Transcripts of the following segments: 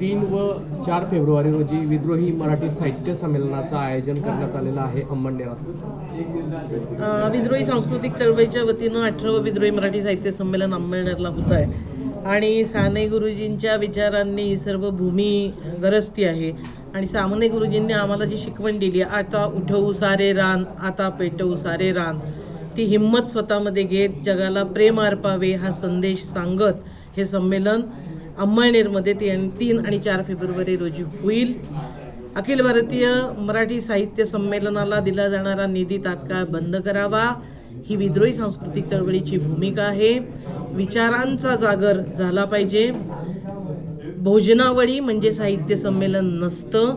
तीन व चार फेब्रुवारी रोजी विद्रोही मराठी साहित्य संमेलनाचं आयोजन करण्यात आलेलं आहे अंबरनेरात विद्रोही सांस्कृतिक चळवळीच्या वतीनं अठरावं विद्रोही मराठी साहित्य संमेलन अंमळनेरला होत आहे. आणि साने गुरुजींच्या विचारांनी ही सर्व भूमी गरजती आहे. आणि सामने गुरुजींनी आम्हाला जी शिकवण दिली आता उठवू सारे रान आता पेटवू सारे रान. ती हिंमत स्वतःमध्ये घेत जगाला प्रेम अर्पावे हा संदेश सांगत हे संमेलन अंमळनेरमध्ये ती तीन आणि चार फेब्रुवारी रोजी होईल. अखिल भारतीय मराठी साहित्य संमेलनाला दिला जाणारा निधी तात्काळ बंद करावा. ही विद्रोही सांस्कृतिक चळवळीची भूमिका आहे. विचारांचा जागर झाला पाहिजे. भोजनावळी म्हणजे साहित्य संमेलन नसतं.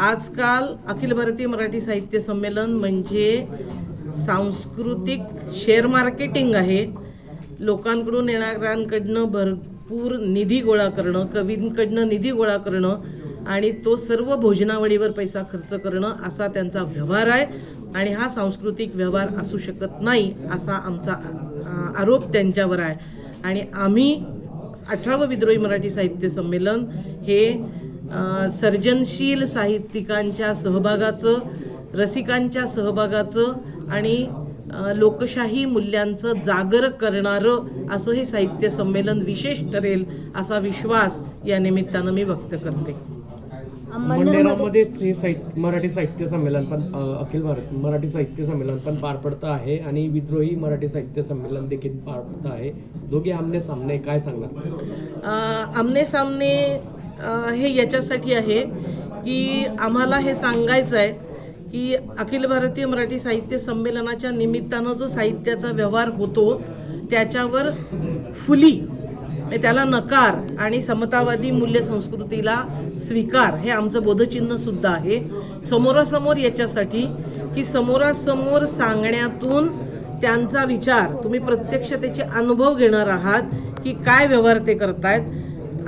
आजकाल अखिल भारतीय मराठी साहित्य संमेलन म्हणजे सांस्कृतिक शेअर मार्केटिंग आहे. लोकांकडून येणाऱ्यांकडनं भरपूर निधी गोळा करणं कवींकडनं निधी गोळा करणं आणि तो सर्व भोजनावळीवर पैसा खर्च करणं असा त्यांचा व्यवहार आहे. आणि हा सांस्कृतिक व्यवहार असू शकत नाही असा आमचा आरोप त्यांच्यावर आहे. आणि आम्ही अठरावं विद्रोही मराठी साहित्य संमेलन हे सर्जनशील साहित्यिकांच्या सहभागाचं रसिकांच्या सहभागाचं आणि लोकशाही मूल्यांचं जागर करणारं असं हे साहित्य संमेलन विशेष ठरेल असा विश्वास या निमित्तानं मी व्यक्त करते. हे साहित्य मराठी साहित्य संमेलन पण अखिल भारत मराठी साहित्य संमेलन पण पार पडतं आहे आणि विद्रोही मराठी साहित्य संमेलन देखील पार पडतं आहे. दोघे आमने सामने काय सांगणार? अ, आमने सामने हे याच्यासाठी आहे की आम्हाला हे सांगायचं आहे की अखिल भारतीय मराठी साहित्य संमेलनाच्या निमित्तानं जो साहित्याचा व्यवहार होतो त्याच्यावर फुली म्हणजे त्याला नकार आणि समतावादी मूल्य संस्कृतीला स्वीकार हे आमचं बोधचिन्ह सुद्धा आहे. समोरासमोर याच्यासाठी की समोरासमोर सांगण्यातून त्यांचा विचार तुम्ही प्रत्यक्ष त्याचे अनुभव घेणार आहात की काय व्यवहार ते करतायत.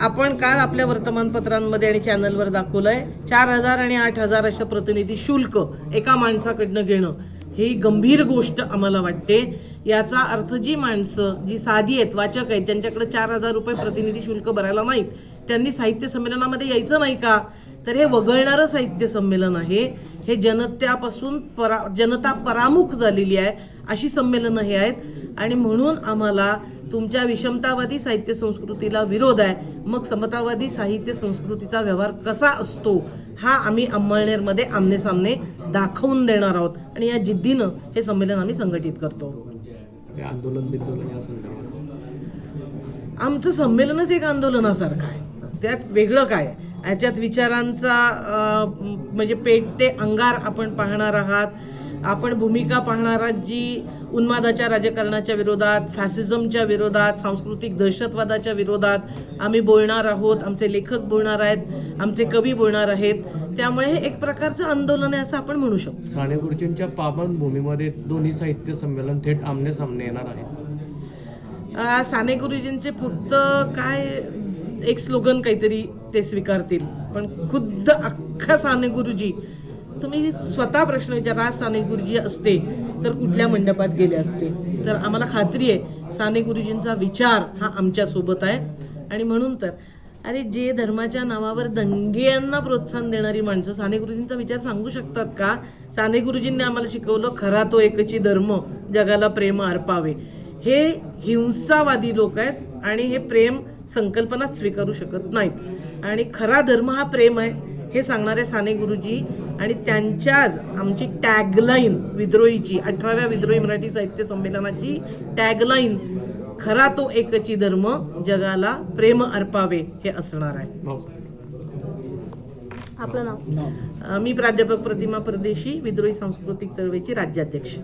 आपण काल आपल्या वर्तमानपत्रांमध्ये आणि चॅनलवर दाखवलंय चार हजार आणि आठ हजार अशा प्रतिनिधी शुल्क एका माणसाकडनं घेणं. ही गंभीर गोष्ट आम्हाला वाटते. याचा अर्थ जी माणसं जी साधी आहेत वाचक आहेत ज्यांच्याकडे चार हजार रुपये प्रतिनिधी शुल्क भरायला नाहीत त्यांनी साहित्य संमेलनामध्ये यायचं नाही का? तर हे वगळणारं साहित्य संमेलन आहे. हे जनत्यापासून परा जनता परामुख झालेली आहे. अशी संमेलनं हे आहेत. आणि म्हणून आम्हाला तुमच्या विषमतावादी साहित्य संस्कृतीला विरोध आहे. मग समतावादी साहित्य संस्कृतीचा व्यवहार कसा असतो हा आम्ही अंमळनेरमध्ये आमने सामने दाखवून देणार आहोत. आणि या जिद्दीनं हे संमेलन आम्ही संघटित करतो. आंदोलन आमचं संमेलनच एक आंदोलनासारखं आहे. त्यात वेगळं काय? याच्यात विचारांचा म्हणजे पेट ते अंगार आपण पाहणार आहात. आपण भूमिका पाहणार आहात जी उन्मादाच्या राजकारणाच्या विरोधात फॅसिझमच्या विरोधात सांस्कृतिक दहशतवादाच्या विरोधात आम्ही बोलणार आहोत आमचे लेखक बोलणार आहेत आमचे कवी बोलणार आहेत. त्यामुळे हे एक प्रकारचं आंदोलन आहे असं आपण म्हणू शकतो. साने गुरुजींच्या पावन भूमीमध्ये दोन्ही साहित्य संमेलन थेट आमने सामने येणार आहे. साने गुरुजींचे फक्त काय एक स्लोगन काहीतरी ते स्वीकारतील. पण खुद्द अख्खा साने गुरुजी तुम्ही स्वतः प्रश्न विचारा साने गुरुजी असते तर कुठल्या मंडपात गेले असते? तर आम्हाला खात्री आहे साने गुरुजींचा विचार हा आमच्यासोबत आहे. आणि म्हणून तर अरे जे धर्माच्या नावावर दंगेयांना प्रोत्साहन देणारी माणसं साने गुरुजींचा विचार सांगू शकतात का? साने गुरुजींनी आम्हाला शिकवलं खरा तो एकची धर्म जगाला प्रेम अर्पावे. हे हिंसावादी लोक आहेत आणि हे प्रेम संकल्पनाच स्वीकारू शकत नाहीत. आणि खरा धर्म हा प्रेम आहे हे सांगणारे साने गुरुजी आणि त्यांच्याच आमची टॅगलाईन विद्रोहीची अठराव्या विद्रोही मराठी साहित्य संमेलनाची टॅगलाईन खरा तो एकची धर्म जगाला प्रेम अर्पावे हे असणार आहे. सांगा. आपलं नाव? मी प्राध्यापक प्रतिमा परदेशी विद्रोही सांस्कृतिक चळवळीची राज्याध्यक्ष.